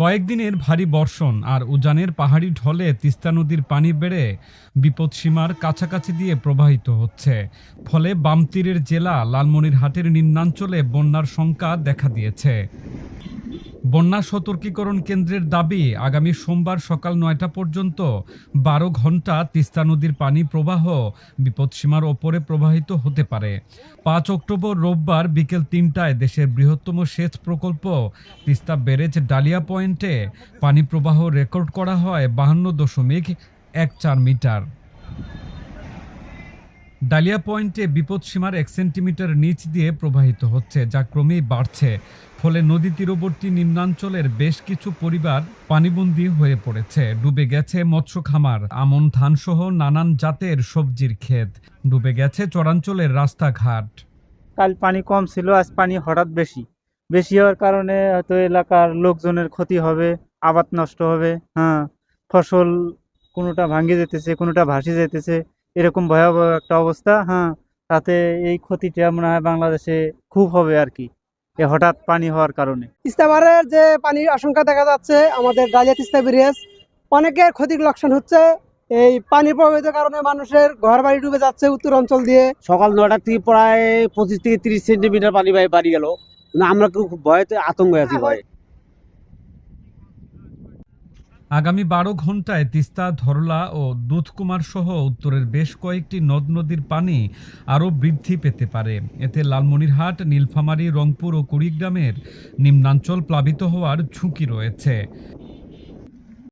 কয়েকদিনের ভারী বর্ষণ আর উজানের পাহাড়ি ঢলে তিস্তা নদীর পানি বেড়ে বিপদসীমার কাছাকাছি দিয়ে প্রবাহিত হচ্ছে। ফলে বামতীরের জেলা লালমনিরহাটের নিম্নাঞ্চলে বন্যার শঙ্কা দেখা দিয়েছে। বন্যা সতর্কীকরণ কেন্দ্রের দাবি আগামী সোমবার সকাল নয়টা পর্যন্ত বারো ঘণ্টা তিস্তা নদীর পানি প্রবাহ বিপদসীমার ওপরে প্রবাহিত হতে পারে। পাঁচ অক্টোবর রোববার বিকেল তিনটায় দেশের বৃহত্তম সেচ প্রকল্প তিস্তা ব্যারেজ ডালিয়া পয়েন্টে পানি প্রবাহ রেকর্ড করা হয় বাহান্ন দশমিক এক চার মিটার। ডালিয়া পয়েন্টে বিপদসীমার এক সেন্টিমিটার নিচ দিয়ে প্রবাহিত হচ্ছে, যা ক্রমেই বাড়ছে। ফলে নদী তীরবর্তী নিম্নাঞ্চলের বেশ কিছু পরিবার পানিবন্দী হয়ে পড়েছে। ডুবে গেছে মৎস্য খামার, আমন ধানসহ নানান জাতের সবজির ক্ষেত। ডুবে গেছে চরাঞ্চলের রাস্তাঘাট। কাল পানি কম ছিল, আজ পানি হঠাৎ বেশি। বেশি হওয়ার কারণে হয়তো এলাকার লোকজনের ক্ষতি হবে, আবাদ নষ্ট হবে হ্যাঁ। ফসল কোনোটা ভাঙে যেতেছে, কোনোটা ভাসে যেতেছে। এরকম ভয়াবহ একটা অবস্থা হ্যাঁ তাতে এই ক্ষতিটা মনে হয় বাংলাদেশে খুব হবে আর কি এ হঠাৎ পানি হওয়ার কারণে। তিস্তাবারের যে পানির আশঙ্কা দেখা যাচ্ছে আমাদের ডালিয়া তিস্তা ব্রিজ অনেকের ক্ষতির লক্ষণ হচ্ছে এই পানি প্রবাহিত কারণে মানুষের ঘর বাড়ি ডুবে যাচ্ছে উত্তর অঞ্চল দিয়ে। সকাল নয়টার থেকে প্রায় পঁচিশ থেকে তিরিশ সেন্টিমিটার পানি বাড়ি বাড়ি গেল। কিন্তু আমরা খুব ভয়তে আতঙ্ক আছি ভয়ে আগামী বারো ঘন্টায় তিস্তা, ধরলা ও দুধকুমার সহ উত্তরের বেশ কয়েকটি নদ নদীর পানি আরও বৃদ্ধি পেতে পারে। এতে লালমনিরহাট, নীলফামারী, রংপুর ও কুড়িগ্রামের নিম্নাঞ্চল প্লাবিত হওয়ার ঝুঁকি রয়েছে।